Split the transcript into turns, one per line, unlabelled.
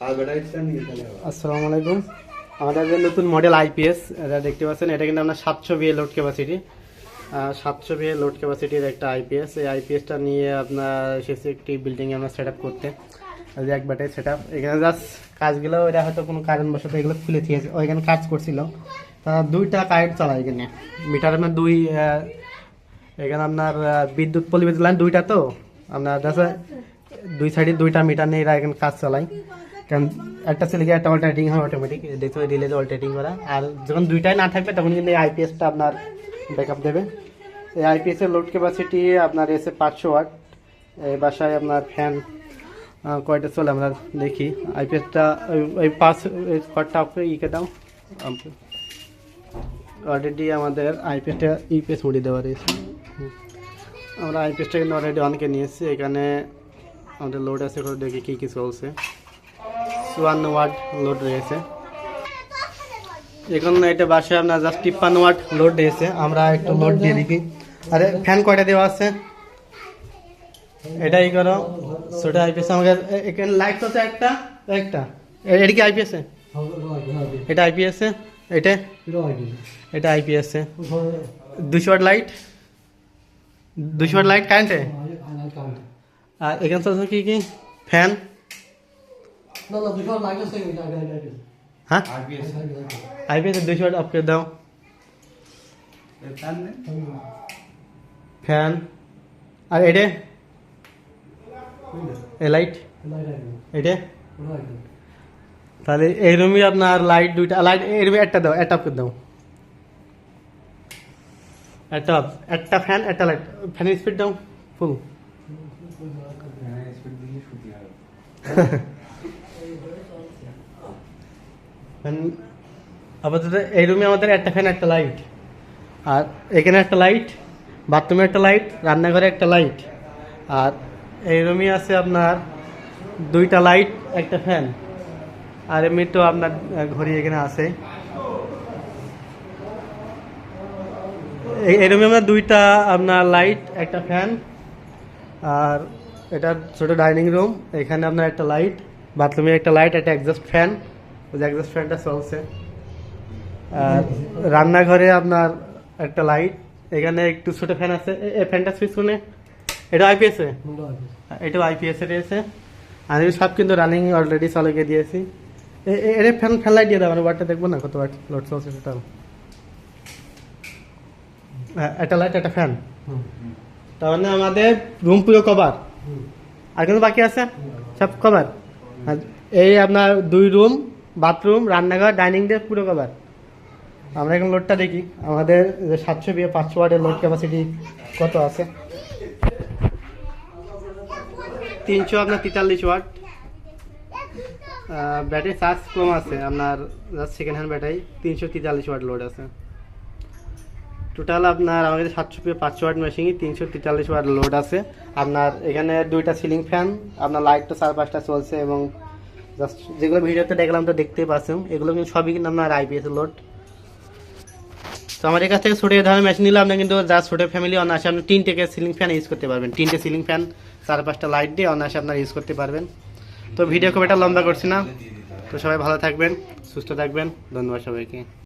আসসালামু আলাইকুম আমাদের যে নতুন মডেল আইপিএস এটা দেখতে পাচ্ছেন, এটা কিন্তু আপনার সাতশো বিয়ে লোড ক্যাপাসিটি সাতশো বিয়ে লোড ক্যাপাসিটির একটা আইপিএস এই আইপিএসটা নিয়ে আপনার এসেছে একটি বিল্ডিংয়ে আমরা সেট আপ করতে এক ব্যাটারি সেট আপ এখানে জাস্ট কাজগুলো ওরা হয়তো কোনো কারণবশত এগুলো খুলে দিয়েছে ওইখানে কাজ করছিল। তারা দুইটা কারেন্ট চালায় এখানে। মিটার আপনার দুই এখানে আপনার বিদ্যুৎ পরিবেশ লাইন দুইটা তো। আপনার দেখা দুই সাইডে দুইটা মিটার নিয়ে এরা এখানে কাজ চালায়। কারণ একটা গিয়ে একটা অল্টারেটিং হয় অটোমেটিক দেখতে পাই রিলেজ অল্টারেটিং করা। আর যখন দুইটাই না থাকবে, তখন কিন্তু এই আইপিএসটা আপনার ব্যাকআপ দেবে। এই আইপিএস এর লোড ক্যাপাসিটি আপনার এসে পাঁচশো ওয়াট। এই বাসায় আপনার ফ্যান কয়টা চলে আমরা দেখি। আইপিএসটা ওই পাঁচ কটটা ইকে দাও। অলরেডি আমাদের আইপিএসটা ইপিএস মুড়ি দেওয়া রয়েছে। আমরা আইপিএসটা কিন্তু অলরেডি অনেকে নিয়েছি এখানে আমাদের লোড আছে দেখি কী কী চলছে। চুয়ান্ন ওয়াট লোড রয়েছে। এখন এটা বাসায় আপনার জাস্ট তিপ্পান্ন ওয়াট লোড রয়েছে। আমরা একটু লোড দিয়ে দেখি। আরে ফ্যান কয়টা দেওয়া আছে? এটাই করো। ছোটো আইপিএস আমাকে এখানে লাইট আছে একটা একটা। এটা কি আইপিএস এটা আইপিএস এটা? এটা আইপিএস দুশো ওয়াট লাইট দুশো ওয়াট লাইট কারেন্টে আর এখানে কি কি? ফ্যান হ্যাঁ আইপিএস দুশো ওয়াট অফ করে দাও ফ্যান আর এটা এ লাইট এটা তাহলে এই রুমে আপনার লাইট দুইটা লাইট এই রুমে একটা দাও একটা করে দাও একটা একটা ফ্যান একটা লাইট ফ্যানের স্পিড দাও ফুল ফ্যান- আপাতত এই রুমে আমাদের একটা ফ্যান একটা লাইট আর এখানে একটা লাইট বাথরুমে একটা লাইট রান্নাঘরে একটা লাইট আর এই রুমে আছে আপনার দুইটা লাইট একটা ফ্যান আর এমনি তো আপনার ঘড়ি এখানে আছে। এই- রুমে আমরা দুইটা আপনার লাইট একটা ফ্যান আর এটা ছোট ডাইনিং রুম এখানে আপনার একটা লাইট বাথরুমে একটা লাইট একটা এক্সস্ট ফ্যান ওই যে এক্সস্ট ফ্যানটা চলছে। আর রান্নাঘরে আপনার একটা লাইট এখানে একটু ছোট ফ্যান আছে। এ- এই ফ্যানটা সুইচ শুনে এটা আইপিএস এ? এটাও আইপিএস এর রয়েছে। আর আমি সব কিন্তু রানিং অলরেডি চালকে দিয়েছি। এ- এ- ফ্যান ফ্যান লাইট দিয়ে দাও মানে ওয়াটটা দেখব না কত ওয়াট লোড চলছে টোটাল হ্যাঁ একটা লাইট একটা ফ্যান তার মানে আমাদের রুম পুরো কভার আর কিন্তু বাকি আছে? সব কভার এই আপনার দুই রুম, বাথরুম, রান্নাঘর, ডাইনিং ডে পুরো কভার আমরা এখন লোডটা দেখি। আমাদের সাতশো বিয়ে পাঁচশো ওয়ার্ডের লোড ক্যাপাসিটি কত আছে? তিনশো আপনার তেতাল্লিশ ওয়াট। ব্যাটারি চার্জ কম আছে। আপনার সেকেন্ড হ্যান্ড ব্যাটারি তিনশো তেতাল্লিশ ওয়াট লোড আছে। টোটাল আপনার আমাদের সাতশো পাঁচশো ওয়াট মেশিনই তিনশো তেতাল্লিশ ওয়াট লোড আছে। আপনার এখানে দুইটা সিলিং ফ্যান আপনার লাইট তো চার পাঁচটা চলছে এবং জাস্ট যেগুলো ভিডিওতে দেখলাম তো দেখতেই পাচ্ছেন, এগুলো কিন্তু সবই কিন্তু আপনার আইপিএস লোড তো আমাদের কাছ থেকে ছোটো ধরনের মেশিন নিলে আপনি কিন্তু যা ছোটো ফ্যামিলি অনায়াসে আপনি তিনটে সিলিং ফ্যান ইউজ করতে পারবেন। তিনটে সিলিং ফ্যান চার পাঁচটা লাইট দিয়ে অনায়াসে আপনার ইউজ করতে পারবেন। তো ভিডিও খুব একটা লম্বা করছি না। তো সবাই ভালো থাকবেন, সুস্থ থাকবেন, ধন্যবাদ সবাইকে।